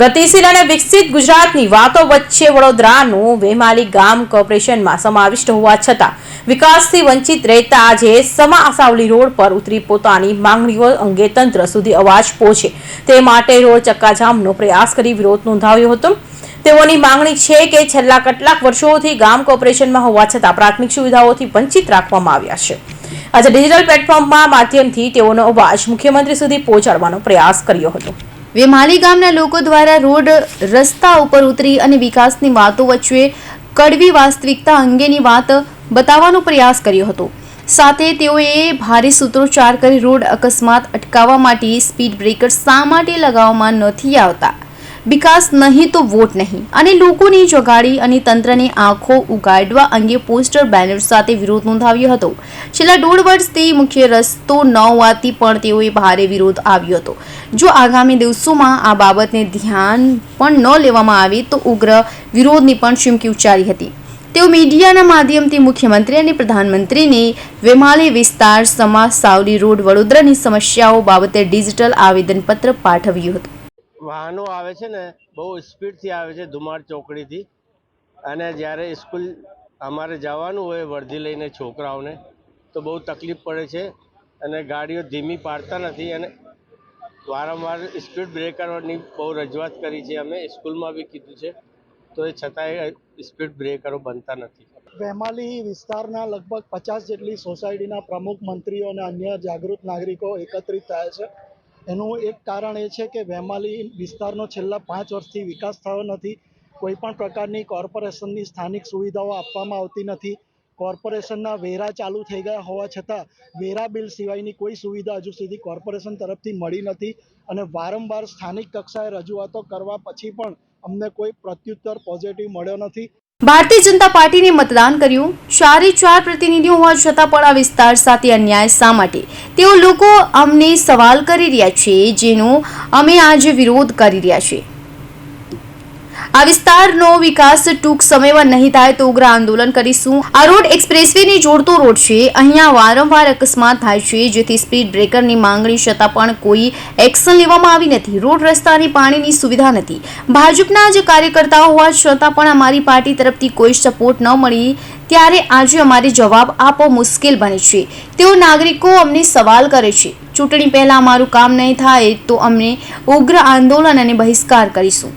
ગતિશીલ અને વિકસિત ગુજરાતની વાતો વચ્ચે વડોદરાનું વેમાલી ગામ કોર્પોરેશનમાં સમાવિષ્ટ હોવા છતાં વિકાસથી વંચિત રહેતા આજે સમા આસાવલી રોડ પર ઉતરી પોતાની માંગણીઓ અંગે તંત્ર સુધી અવાજ પહોંચે. તે માટે રોડ ચક્કાજામનો પ્રયાસ કરી વિરોધ નોંધાવ્યો હતો. તેઓની માંગણી છે કે છેલ્લા કેટલાક વર્ષોથી ગામ કોર્પોરેશનમાં હોવા છતાં પ્રાથમિક સુવિધાઓથી વંચિત રાખવામાં આવ્યા છે. આજે ડિજિટલ પ્લેટફોર્મમાં માધ્યમથી તેઓનો અવાજ મુખ્યમંત્રી સુધી પહોંચાડવાનો પ્રયાસ કર્યો હતો. વેમાલી ગામના લોકો દ્વારા રોડ, રસ્તા ઉપર ઉતરી અને વિકાસની વાતો વચ્ચે કડવી વાસ્તવિકતા અંગેની વાત બતાવવાનો પ્રયાસ કર્યો હતો. સાથે તેઓએ ભારે સૂત્રોચ્ચાર કરી રોડ અકસ્માત અટકાવવા માટે સ્પીડ બ્રેકર શા માટે લગાવવામાં નથી આવતા? વિકાસ નહીં તો વોટ નહીં. અને લોકોની જગાડી અને તંત્રને આંખો ઉગાડવા અંગે પોસ્ટર બેનર સાથે વિરોધ નોંધાવ્યો હતો. છેલ્લા દોઢ વર્ષથી મુખ્ય રસ્તો ન હોવાથી પણ તેઓએ ભારે વિરોધ આવ્યો હતો. જો આગામી દિવસોમાં આ બાબતને ધ્યાન પણ ન લેવામાં આવે તો ઉગ્ર વિરોધની પણ ચીમકી ઉચ્ચારી હતી. તેઓ મીડિયાના માધ્યમથી મુખ્યમંત્રી અને પ્રધાનમંત્રીને વેમાલી વિસ્તાર સમા સાવલી રોડ, વડોદરાની સમસ્યાઓ બાબતે ડિજિટલ આવેદનપત્ર પાઠવ્યું હતું. વાહનો આવે છે ને, બહુ સ્પીડથી આવે છે ધુમાડ ચોકડીથી. અને જ્યારે સ્કૂલ અમારે જવાનું હોય વર્ધી લઈને છોકરાઓને, તો બહુ તકલીફ પડે છે અને ગાડીઓ ધીમી પાડતા નથી અને વારંવાર સ્પીડ બ્રેકરોની બહુ રજૂઆત કરી છે. અમે સ્કૂલમાં બી કીધું છે, તો એ છતાંય સ્પીડ બ્રેકરો બનતા નથી. વેમાલી વિસ્તારના લગભગ પચાસ જેટલી સોસાયટીના પ્રમુખ મંત્રીઓ અને અન્ય જાગૃત નાગરિકો એકત્રિત થયા છે. એનું એક કારણ એ છે કે વેમાલી વિસ્તારનો છેલ્લા પાંચ વર્ષથી વિકાસ થયો નથી. કોઈપણ પ્રકારની કોર્પોરેશનની સ્થાનિક સુવિધાઓ આપવામાં આવતી નથી. કોર્પોરેશનના વેરા ચાલુ થઈ ગયા હોવા છતાં વેરા બિલ સિવાયની કોઈ સુવિધા હજુ સુધી કોર્પોરેશન તરફથી મળી નથી અને વારંવાર સ્થાનિક કક્ષાએ રજૂઆતો કરવા પછી પણ અમને કોઈ પ્રત્યુત્તર પોઝિટિવ મળ્યો નથી. ભારતીય જનતા પાર્ટીને મતદાન કર્યું. ચારે ચાર પ્રતિનિધિઓ હોવા છતાં પણ આ વિસ્તાર સાથે અન્યાય શા માટે? તેઓ લોકો અમને સવાલ કરી રહ્યા છે, જેનો અમે આજે વિરોધ કરી રહ્યા છીએ. આ વિસ્તારનો વિકાસ ટૂંક સમયમાં નહીં થાય તો ઉગ્ર આંદોલન કરીશું. આ રોડ એક્સપ્રેસવેને જોડતો રોડ છે. અહીંયા વારંવાર અકસ્માત થાય છે, જેથી સ્પીડ બ્રેકરની માંગણી છતાં પણ કોઈ એક્શન લેવામાં આવી નથી. રોડ રસ્તાની પાણીની સુવિધા નથી. ભાજપના જ કાર્યકર્તાઓ હોવા છતાં પણ અમારી પાર્ટી તરફથી કોઈ સપોર્ટ ન મળી. ત્યારે આજે અમારે જવાબ આપવો મુશ્કેલ બને છે. તેઓ નાગરિકો અમને સવાલ કરે છે. ચૂંટણી પહેલાં અમારું કામ નહીં થાય તો અમને ઉગ્ર આંદોલન અને બહિષ્કાર કરીશું.